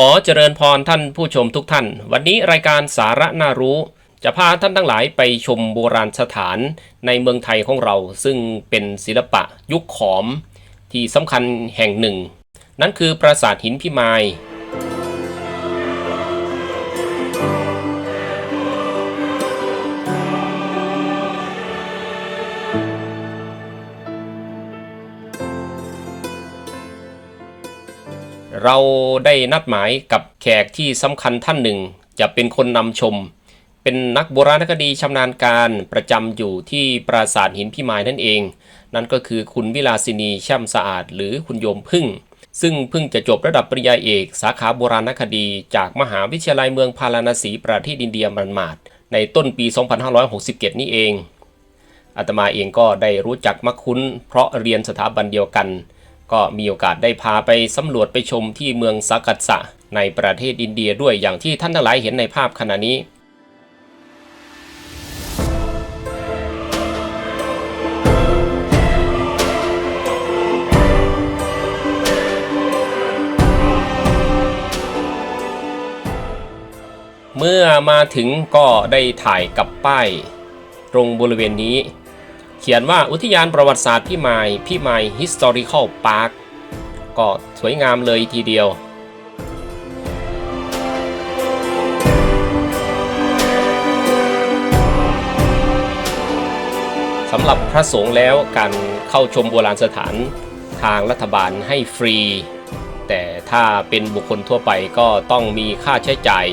ขอเจริญพรท่านผู้ชมทุกท่าน วันนี้รายการสาระน่ารู้ จะพาท่านทั้งหลายไปชมโบราณสถานในเมืองไทยของเรา ซึ่งเป็นศิลปะยุคขอม ที่สำคัญแห่งหนึ่ง นั่นคือปราสาทหินพิมาย เราได้นัดหมายกับแขกที่สำคัญท่านหนึ่ง จะเป็นคนนำชม เป็นนักโบราณคดีชำนาญการประจำอยู่ที่ปราสาทหินพิมายนั่นเอง นั่นก็คือคุณวิลาสินีช่ำสะอาด หรือคุณโยมพึ่ง ซึ่งพิ่งจะจบระดับปริญญาเอก สาขาโบราณคดี จากมหาวิทยาลัยเมืองพาราณสีประเทศอินเดียมันมาดในต้นปี 2567 นี้เองอาตมาเองก็ได้รู้จักมักคุ้น เพราะเรียนสถาบันเดียวกัน ก็มีโอกาสได้พาไปสำรวจไปชมที่เมืองสักกัสสะในประเทศอินเดียด้วยอย่างที่ท่านทั้งหลายเห็นในภาพขณะนี้เมื่อมาถึงก็ได้ถ่ายกับป้าย ตรงบริเวณนี้ เขียนว่าอุทยานประวัติศาสตร์พี่ไมายพี่ไมาย Historical Park ก็สวยงามเลยทีเดียวสำหรับพระสงฆ์แล้วการเข้าชมโบราณสถานทางรัฐบาลให้ฟรี แต่ถ้าเป็นบุคคลทั่วไปก็ต้องมีค่าใช้จ่าย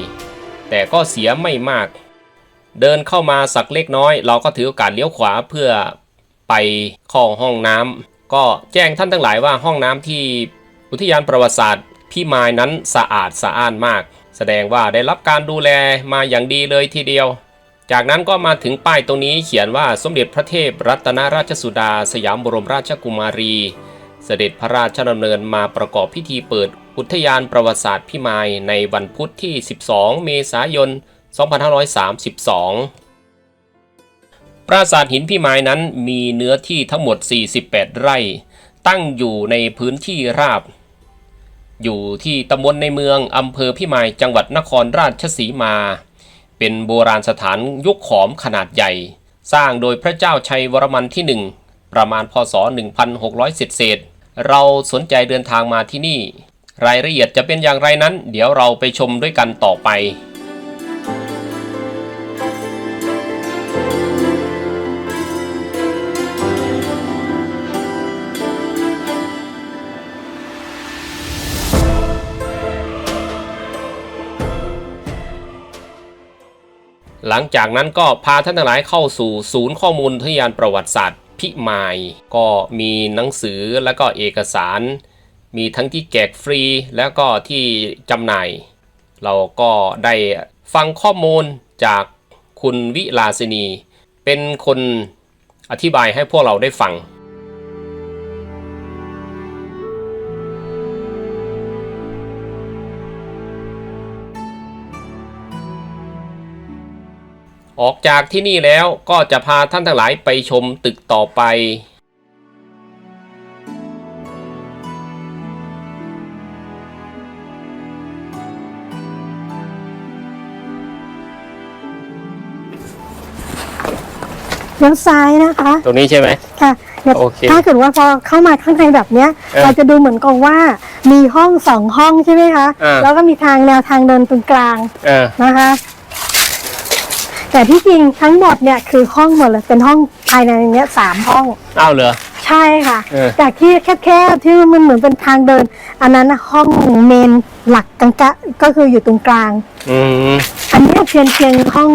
แต่ก็เสียไม่มาก เดินเข้ามาสักเล็กน้อย เราก็ถือโอกาสเลี้ยวขวาเพื่อไปเข้าห้องน้ำก็แจ้งท่านทั้งหลายว่าห้องน้ำที่อุทยานประวัติศาสตร์พี่มายนั้นสะอาดสะอ้านมาก แสดงว่าได้รับการดูแลมาอย่างดีเลยทีเดียว จากนั้นก็มาถึงป้ายตรงนี้เขียนว่าสมเด็จพระเทพรัตนราชสุดา สยามบรมราชกุมารี เสด็จพระราชดำเนินมาประกอบพิธีเปิดอุทยานประวัติศาสตร์พิมายในวันพุธที่ 12 เมษายน 2532 ปราสาทหินพิมายนั้นมีเนื้อที่ทั้งหมด 48 ไร่ ตั้งอยู่ในพื้นที่ราบ อยู่ที่ตำบลในเมืองอำเภอพิมายจังหวัดนครราชสีมา เป็นโบราณสถานยุคขอมขนาดใหญ่ สร้างโดยพระเจ้าชัยวรมันที่หนึ่งประมาณพศ 1600 เศษเศษเราสนใจเดินทางมาที่นี่ รายละเอียดจะเป็นอย่างไรนั้น เดี๋ยวเราไปชมด้วยกันต่อไป ลังจากนั้นก็พาท่านทั้งหลายเข้าสู่ศูนย์ข้อมูลทยานประวัติศาสตร์พิมายก็มีหนังสือและก็เอกสาร มีทั้งที่แจกฟรีแล้วก็ที่จำหน่าย เราก็ได้ฟังข้อมูลจากคุณวิลาสินี เป็นคนอธิบายให้พวกเราได้ฟัง ออกจากที่นี่แล้วก็จะพาท่านทั้งหลายไปชมตึกต่อไป เลี้ยวซ้ายนะคะ ตรงนี้ใช่ไหม ค่ะเดี๋ยวโอเคถ้าเกิดว่าพอเข้ามาข้างในแบบเนี้ย เออเราจะดูเหมือนกับว่ามีห้องสองห้องใช่ไหมคะ เออ แล้วก็มีทางแนวทางเดินตรงกลางเออ นะคะ แต่ที่จริงทั้งหมดเนี่ยคือห้องหมดเลยเป็นห้องภายในเนี้ยสามห้อง อ้าวเหรอ ใช่ค่ะ เออ จากที่แคบๆที่มันเหมือนเป็นทางเดิน อันนั้นน่ะห้องเมนหลักกลางๆก็คืออยู่ตรงกลาง อืมอันเนี้ยเพียงเพียงห้อง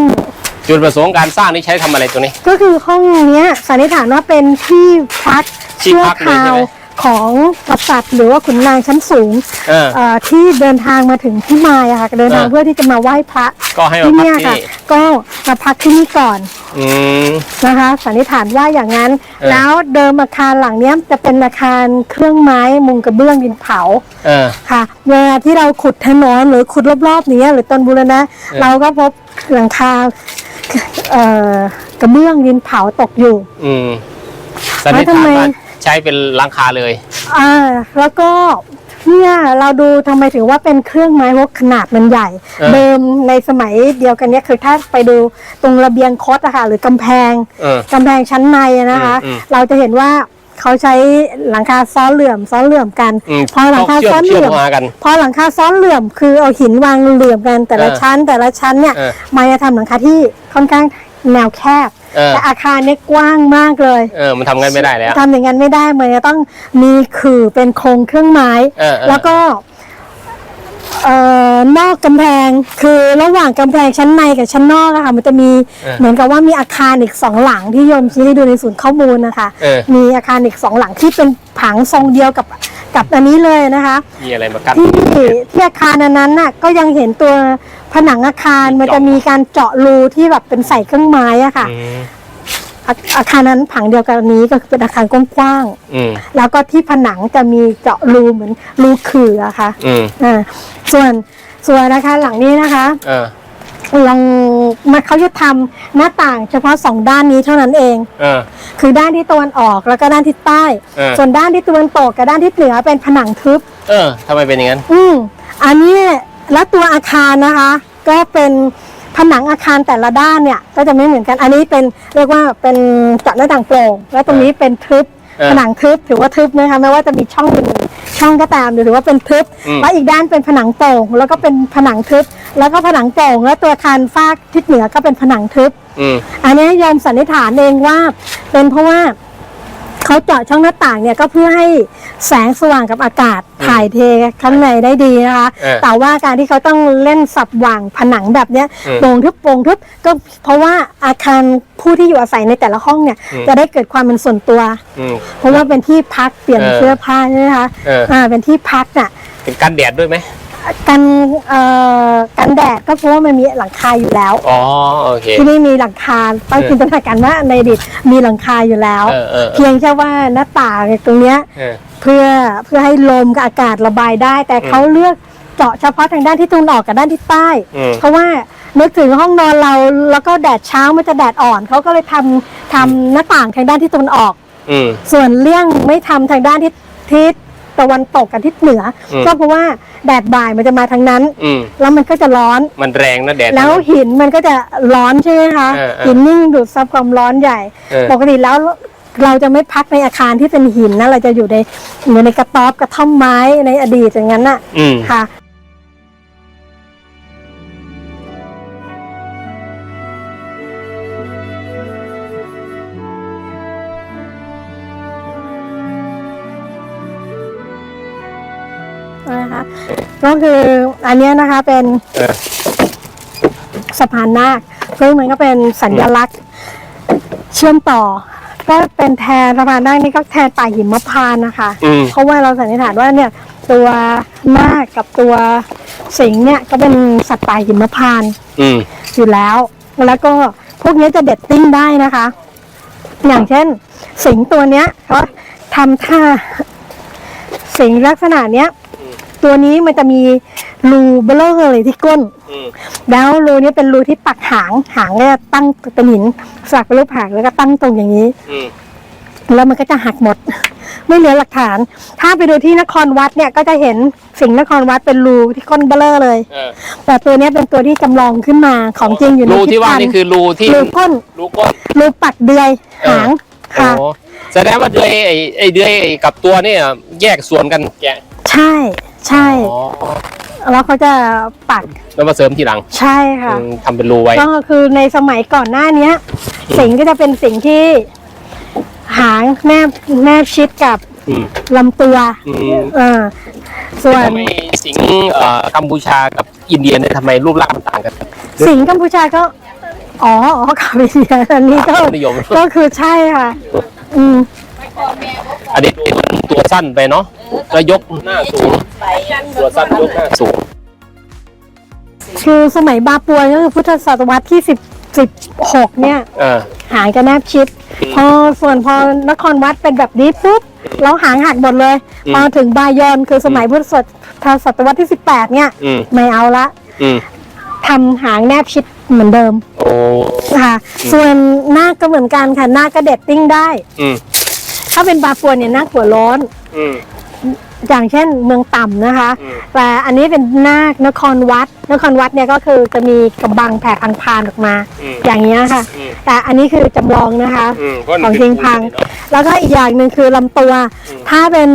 จุดประสงค์การสร้างนี่ใช้ทำอะไรตัวนี้ ก็คือห้องเนี้ยสันนิษฐานว่าเป็นที่พักที่ชั่วพักเลยคราใช่วไหม ของกษัตริย์ หรือว่าขุนนางชั้นสูงเออ เอ่อที่เดินทางมาถึงที่มายอะค่ะเดินทางเออเพื่อที่จะมาไหว้พระก็ให้มาที่พักเนี่ยที่ค่ะนี่ก็มาพักที่นี่ก่อนอืม นะคะสันนิษฐานว่าอย่างนั้น เออ แล้วเดิมอาคารหลังเนี้ยจะเป็นอาคารเครื่องไม้มุงกระเบื้องดินเผา เออ ค่ะเวลาที่เราขุดถนนหรือขุดรอบๆนี้หรือต้นบูรณะเออ เราก็พบหลังคาเอ่อกระเบื้องดินเผาตกอยู่ อืมสันนิษฐานแล้วทำไมว่า ใช้เป็นหลังคาเลย อ่าแล้วก็เนี่ยเราดูทำไมถึงว่าเป็นเครื่องไม้เพราะขนาดมันใหญ่ เออ เดิมในสมัยเดียวกันเนี่ยคือถ้าไปดูตรงระเบียงคดอะค่ะหรือกำแพงเออ กำแพงชั้นในอะนะคะ อืมอืมเราจะเห็นว่าเขาใช้หลังคาซ้อนเหลื่อมซ้อนเหลื่อมกันอืมพอหลังคาเชื่อซ้อมนเหเชื่อลื่มอมมากันพอหลังคาซ้อนเหลื่อมคือเอาหินวางเหลื่อมกันแต่ละเออชั้น แต่ละชั้นเนี่ยเออ มันจะทำหลังคาที่ค่อนข้างแนวแคบเออ แต่อาคารเนี่ยกว้างมากเลย เออมันทำกันไม่ได้แล้วทำอย่างนั้นไม่ได้มันจะต้องมีขื่อเป็นโครงเครื่องไม้เออเออแล้วก็ เอ่อนอกกำแพงคือระหว่างกำแพงชั้นในกับชั้นนอกอะค่ะ มันจะมีเออเหมือนกับว่ามีอาคารอีกสองหลังที่โยมชี้ให้ดูในศูนย์ข้อมูลนะคะ เออ มีอาคารอีกสองหลังที่เป็นผังทรงเดียวกับกับอันนี้เลยนะคะ มีอะไรมากั้น ที่ที่อาคารอันนั้นน่ะก็ยังเห็นตัวผนังอาคารมันจะมีการเจาะรูที่แบบเป็นใส่เครื่องไม้อะค่ะ อืม อาอาคารนั้นผังเดียวกันนี้ก็คือเป็นอาคารกว้างอืม ๆแล้วก็ที่ผนังจะมีเจาะรูเหมือนรูขื่ออะค่ะอืม อ่าส่วนส่วนอาคารหลังนี้นะคะ เออ ลองมาเขาจะทำหน้าต่างเฉพาะสองด้านนี้เท่านั้นเอง เออ คือด้านที่ตะวันออกแล้วก็ด้านทิศใต้ เออ ส่วนด้านที่ตะวันตกกับด้านทิศเหนือเป็นผนังทึบ เออทำไมเป็นอย่างนั้น อืมอันนี้แล้วตัวอาคารนะคะ ก็เป็นผ นังอาคารแต่ละด้านเนี่ยก็จะไม่เหมือนกันอันนี้เป็นเรียกว่าเป็นเจาะหน้าต่างโปร่งแล้วตรงนี้เป็นทึบเออผนังทึบถือว่าทึบนะคะไม่ว่าจะมีช่องอยู่หนึ่งช่องก็ตามถือว่าเป็นทึบอืม แล้วอีกด้านเป็นผนังโปร่งแล้วก็เป็นผนังทึบ แล้วก็ผนังโปร่งแล้วตัวอาคารฟากทิศเหนือก็เป็นผนังทึบ อืม อันนี้โยมสันนิษฐานเองว่า เป็นเพราะว่า เขาเจาะช่องหน้าต่างเนี่ยก็เพื่อให้แสงสว่างกับอากาศถ่ายเทข้างในได้ดีนะคะ เออแต่ว่าการที่เขาต้องเล่นสับหว่างผนังแบบเนี้ยอืมโปร่งทึบโปร่งทึบก็เพราะว่าอาคารผู้ที่อยู่อาศัยในแต่ละห้องเนี่ยอืม จะได้เกิดความเป็นส่วนตัว อืม เพราะว่าเป็นที่พักเปลี่ยนเออเสื้อผ้าใช่ไหมคะเอออ่่าเป็นที่พักน่ะ เป็นกันแดดด้วยไหม กันเอ่อกันแดดก็เพราะว่ามันมีหลังคาอยู่แล้ว อ๋อโอเค ที่นี่มีหลังคาต้องเออจินตนาการว่าในอดีตมีหลังคาอยู่แล้ว เออเออเอเพียงแค่ว่าหน้าต่างตรงเนี้ยอเพื่อเพื่อให้ลมกับอากาศระบายได้ แต่เขาเลือกเจาะเฉพาะทางด้านที่ตะวันออกกับด้านที่ใต้ อืม เพราะว่านึกถึงห้องนอนเราแล้วก็แดดเช้ามันจะแดดอ่อนเขาก็เลยทำทำหน้าต่างทางด้านที่ตะวันออก อืม ส่วนเลี่ยงไม่ทำทางด้านที่ทิศ ตะวันตกกับทิศเหนืออม ก็เพราะว่าแดดบ่ายมันจะมาทางนั้น อืมแล้วมันก็จะร้อน มันแรงนะแดด แล้วหินมันก็จะร้อนใช่ไหมคะเออเออหินนิ่งดูดซับความร้อนใหญ่ เออ ปกติแล้วเราจะไม่พักในอาคารที่เป็นหินนะเราจะอยู่ในอยู่ในกระต๊อบกระท่อมไม้ในอดีตอย่างนั้นน่ะอืม ค่ะนะคะ ก็คืออันเนี้ยนะคะเป็นเออ สะพานนาคซึ่งมันก็เป็นสัญลักษณ์เชื่อมต่อ ก็เป็นแทนสะพานนาคนี่ก็แทนป่าหิมพานต์นะคะ อืม เพราะว่าเราสันนิษฐานว่าเนี่ย ตัวนาคกับตัวสิงห์เนี่ยก็เป็นสัตว์ป่าหิมพานต์ อืม อยู่แล้ว แล้วก็พวกนี้จะเด็ดติ้งได้นะคะ อย่างเช่น สิงห์ตัวเนี้ยเขาทำท่า สิงห์ลักษณะเนี้ย ตัวนี้มันจะมีรูเบลอเลยที่ก้น อืมแล้วรูนี้เป็นรูที่ปักหาง หางก็จะตั้งเป็นหินสักเป็นรูปหางแล้วก็ตั้งตรงอย่างนี้ อืมแล้วมันก็จะหักหมด ไม่เหลือหลักฐาน ถ้าไปดูที่นครวัดเนี่ยก็จะเห็นสิงห์นครวัดเป็นรูที่ก้นเบลอเลย เออแต่ตัวเนี้ยเป็นตัวที่จำลองขึ้นมาของจริงอยู่ในรูที่ว่าพิพิธภัณฑ์นี่คือรูที่รูก้น รูก้น รูปักเดือยเออ หางค่ะ โอ้แสดงว่าเดือยไอ้ไอ้เดือยกับตัวเนี่ยแยกส่วนกันแกะใช่ ใช่ อ๋อแล้วเขาจะปักแล้วมาเสริมทีหลังใช่ค่ะ อืมทำเป็นรูไว้ ก็คือในสมัยก่อนหน้าเนี้ย สิงห์ก็จะเป็นสิ่งที่หางแนบแนบชิดกับอืม ลำตัวอืมเออส่วนทำไมสิงห์เอ่อกัมพูชากับอินเดียเนี่ยทำไมรูปร่างมันต่างกันสิงห์กัมพูชาก็อ๋ออ๋อกับอินเดียอันนี้ก็ นิยม ก็คือใช่ค่ะ อืมอันนี้ ตัวสั้นไปเนาะแล้วยกหน้าสูง ตัวสั้นยกหน้าสูง คือสมัยบาปัวก็คือพุทธศตวรรษที่สิบสิบหกเนี่ยเออหางจะแนบชิด พอส่วนพอนครวัดเป็นแบบนี้ปุ๊บแล้วหางหักหมดเลย อืมพอถึงบายอนคือสมัยพุทธศตวรรษที่สิบแปดเนี่ย อืม ไม่เอาละอืมทำหางแนบชิดเหมือนเดิมโอ้ค่ะ ส่วนนาคก็เหมือนกันค่ะนาคก็เด็ดติ้งได้ อืม ถ้าเป็นบาปัวเนี่ยนาคหัวโล้นอืม อย่างเช่นเมืองต่ำนะคะ อืม แต่อันนี้เป็นนาคนครวัด นครวัดเนี่ยก็คือจะมีกระบังแผ่พังพานออกมา อืม อย่างเงี้ยค่ะ อืม แต่อันนี้คือจำลองนะคะ อืมเพราะของจริงพัง แล้วก็อีกอย่างหนึ่งคือลำตัวอืมถ้าเป็น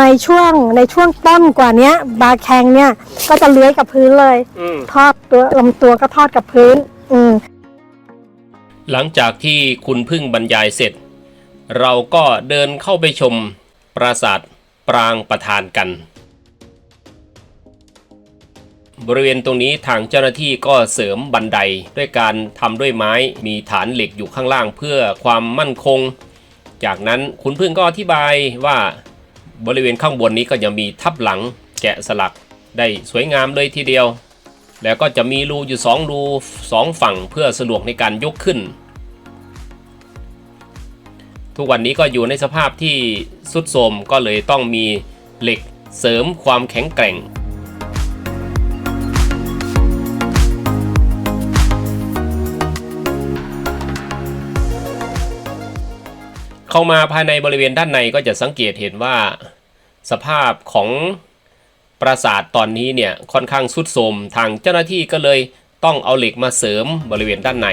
ในช่วงในช่วงต้นกว่าเนี้ย บาแคงเนี่ยก็จะเลื้อยกับพื้นเลย อืม ทอดตัวลำตัวก็ทอดกับพื้น อืม หลังจากที่คุณพึ่งบรรยายเสร็จ เราก็เดินเข้าไปชมปราสาทปรางประธานกัน บริเวณตรงนี้ทางเจ้าหน้าที่ก็เสริมบันไดด้วยการทำด้วยไม้มีฐานเหล็กอยู่ข้างล่างเพื่อความมั่นคง จากนั้นคุณพึ่งก็อธิบายว่าบริเวณข้างบนนี้ก็จะมีทับหลังแกะสลักได้สวยงามเลยทีเดียว แล้วก็จะมีรูอยู่สองรูสองฝั่งเพื่อสะดวกในการยกขึ้น ทุกวันนี้ก็อยู่ในสภาพที่สุดโทรมก็เลยต้องมีเหล็กเสริมความแข็งแกร่ง เข้ามาภายในบริเวณด้านในก็จะสังเกตเห็นว่า สภาพของปราสาทตอนนี้เนี่ยค่อนข้างสุดโทรมทางเจ้าหน้าที่ก็เลยต้องเอาเหล็กมาเสริมบริเวณด้านใน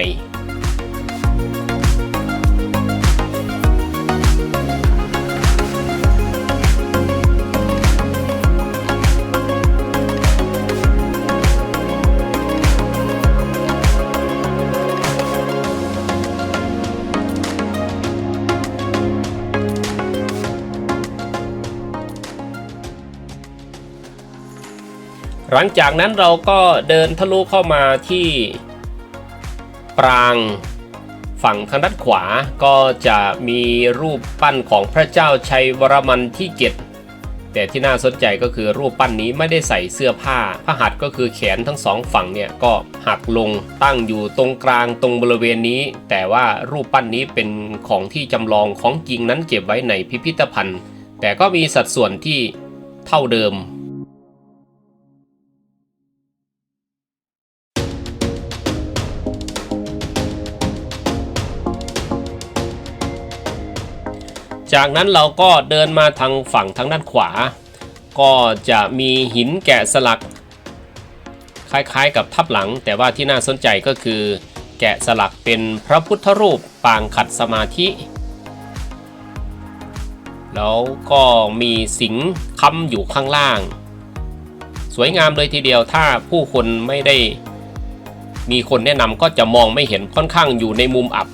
หลังจากนั้นเราก็เดินทะลุเข้ามาที่ปรางฝั่งทางด้านขวาก็จะมีรูปปั้นของพระเจ้าชัยวรมันที่7แต่ที่น่าสนใจก็คือรูปปั้นนี้ไม่ได้ใส่เสื้อผ้าพระหัตถ์ก็คือแขนทั้งสองฝั่งเนี่ยก็หักลงตั้งอยู่ตรงกลางตรงบริเวณนี้ แต่ว่ารูปปั้นนี้เป็นของที่จำลองของจริงนั้นเก็บไว้ในพิพิธภัณฑ์ แต่ก็มีสัดส่วนที่เท่าเดิม จากนั้นเราก็เดินมาทางฝั่งทางด้านขวา ก็จะมีหินแกะสลัก คล้ายๆกับทับหลัง แต่ว่าที่น่าสนใจก็คือ แกะสลักเป็นพระพุทธรูปปางขัดสมาธิ แล้วก็มีสิงห์ค้ำอยู่ข้างล่าง สวยงามเลยทีเดียวถ้าผู้คนไม่ได้ มีคนแนะนำก็จะมองไม่เห็นค่อนข้างอยู่ในมุมอับ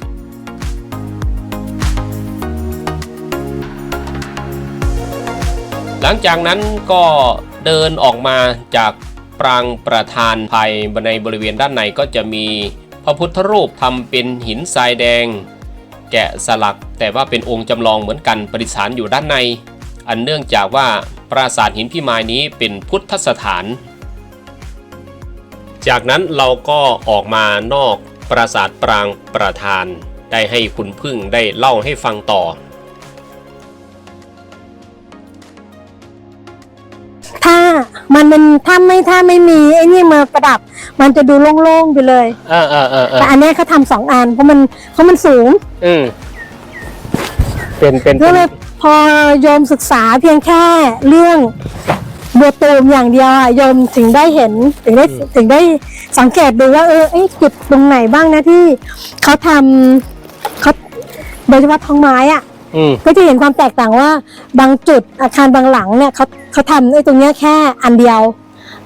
หลังจากนั้นก็เดินออกมาจากปรางประธานภายในบริเวณด้านในก็จะมีพระพุทธรูปทำเป็นหินทรายแดง แกะสลักแต่ว่าเป็นองค์จำลองเหมือนกันประดิษฐานอยู่ด้านใน อันเนื่องจากว่าปราสาทหินพิมายนี้เป็นพุทธสถาน จากนั้นเราก็ออกมานอกปราสาทปรางประธาน ได้ให้คุณพึ่งได้เล่าให้ฟังต่อ ถ้ามันเป็นถ้าไม่ถ้าไม่มีไอ้นี่มาประดับ มันจะดูโล่งๆไปเลย เออเออเออเออแต่อันเนี้ยเขาทำสองอันเพราะมันเพราะมันสูงอืมเป็นเป็นก็เลยพอโยมศึกษาเพียงแค่เรื่องบัวตูมอย่างเดียวอะโยมถึงได้เห็นถึงได้ถึงได้สังเกตดูว่าเออไอ้ยจุดตรงไหนบ้างนะที่เขาทำเขาโดยเฉพาะท้องไม้อะอืม ก็จะเห็นความแตกต่างว่าบางจุดอาคารบางหลังเนี่ยเขา เขาทำไอ้ตรงเนี้ยแค่อันเดียว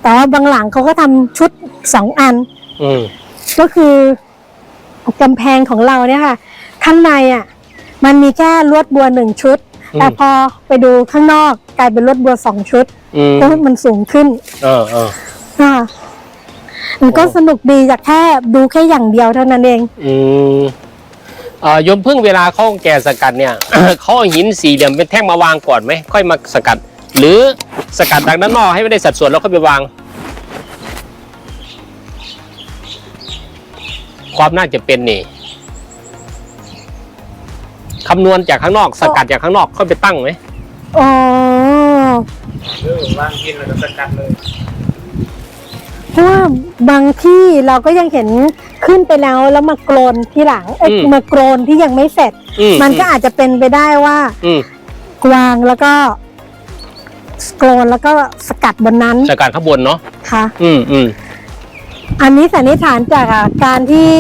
แต่ว่าบางหลังเขาก็ทำชุดสองอัน อืมก็คือกำแพงของเราเนี่ยค่ะ ข้างในอะ มันมีแค่ลวดบัวหนึ่งชุด แต่พอไปดูข้างนอกกลายเป็นลวดบัวสองชุดอืมก็มันสูงขึ้นเออเออ ค่ะมันก็โอ้ สนุกดีจากแค่ดูแค่อย่างเดียวเท่านั้นเอง อืมเอ่อโยมพึ่งเวลาเขาแก่สกัดเนี่ย เขาเอาหินสี่เหลี่ยมเป็นแท่งมาวางก่อนไหมค่อยมาสกัด หรือสกัดจากด้านนอกให้ไม่ได้สัดส่วนแล้วค่อยไปวาง ความน่าจะเป็นนี่คำนวณจากข้างนอก สกัดจากข้างนอกค่อยไปตั้งไหมอ๋อเออวางกินแล้วก็สกัดเลยเพราะว่าบางที่เราก็ยังเห็นขึ้นไปแล้วแล้วมาโกรนที่หลังเอ้ยมาโกรนที่ยังไม่เสร็จ อืมันก็อาจจะเป็นไปได้ว่าอืมกวางแล้วก็ โกรนแล้วก็สกัดบนนั้นสกัดข้างบนเนาะค่ะ อืมอืมอันนี้สันนิษฐานจากอะการที่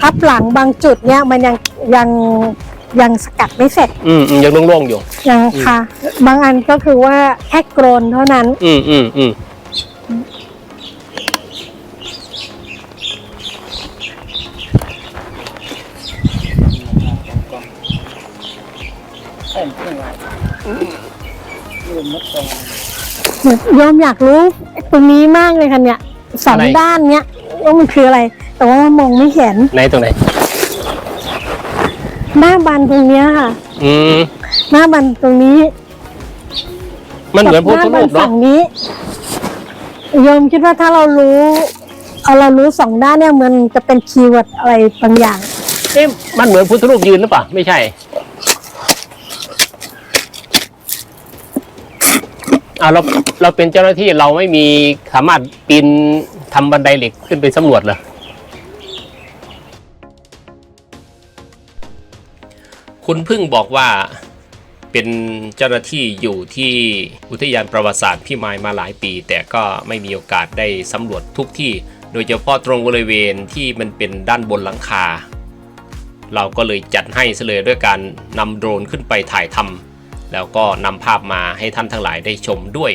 ทับหลังบางจุดเนี่ยมันยังยังยังสกัดไม่เสร็จอืมอืมยังโล่งๆอยู่ ยังค่ะ บางอันก็คือว่าแค่โกรนเท่านั้น อืมอืมอืม โยมอยากรู้ตรงนี้มากเลยค่ะเนี่ยสองด้านเนี้ยว่ามันคืออะไร แต่ว่ามันมองไม่เห็นในตรงไหน หน้าบันตรงเนี้ยค่ะ อืม หน้าบันตรงนี้มันเหมือนพุทธกับหรูน้าปบัเนาะ ฝั่งนี้โยมคิดว่าถ้าเรารู้เอาเรารู้สองด้านเนี่ยมันจะเป็นคีย์เวิร์ดอะไรบางอย่าง เอ๊ะมันเหมือนพุทธรูปยืนหรือเปล่า ไม่ใช่ อ่าเราเราเป็นเจ้าหน้าที่เราไม่มีสามารถปีนทำบันไดเหล็กขึ้นไปสำรวจเหรอคุณพึ่งบอกว่าเป็นเจ้าหน้าที่อยู่ที่อุทยานประวัติศาสตร์พี่มายมาหลายปี แต่ก็ไม่มีโอกาสได้สำรวจทุกที่ โดยเฉพาะตรงบริเวณที่มันเป็นด้านบนหลังคา เราก็เลยจัดให้ซะเลยด้วยการนำโดรนขึ้นไปถ่ายทำ แล้วก็นำภาพมาให้ท่านทั้งหลายได้ชมด้วย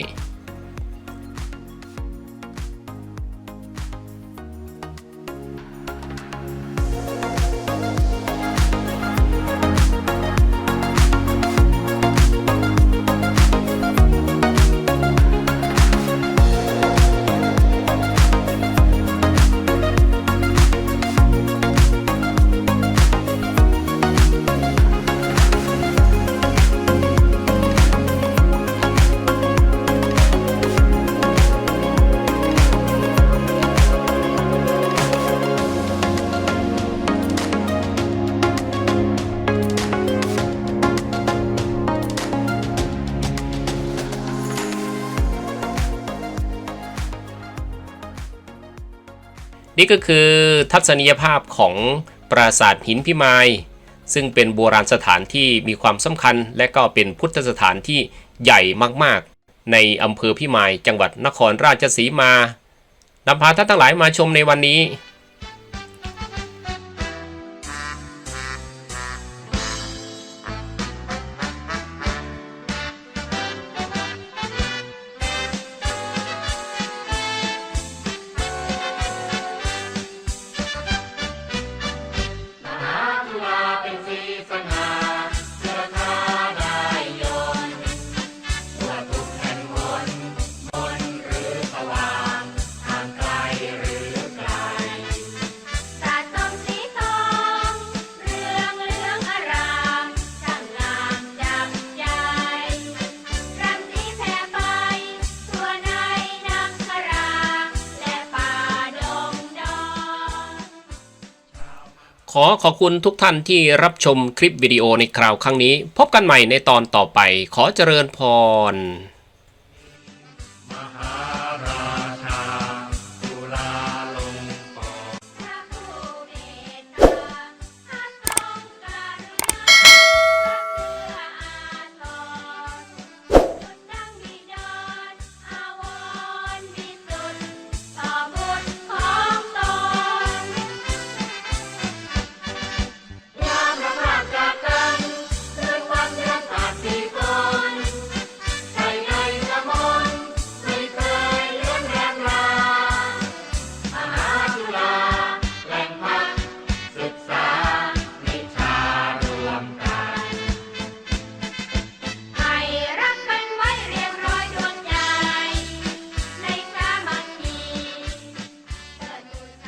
นี่ก็คือทัศนียภาพของปราสาทหินพิมาย ซึ่งเป็นโบราณสถานที่มีความสำคัญ และก็เป็นพุทธสถานที่ใหญ่มากๆ ในอำเภอพิมายจังหวัดนครราชสีมานำพาท่านทั้งหลายมาชมในวันนี้ อขอบคุณทุกท่านที่รับชมคลิปวิดีโอในคราวครั้งนี้ พบกันใหม่ในตอนต่อไปขอเจริญพร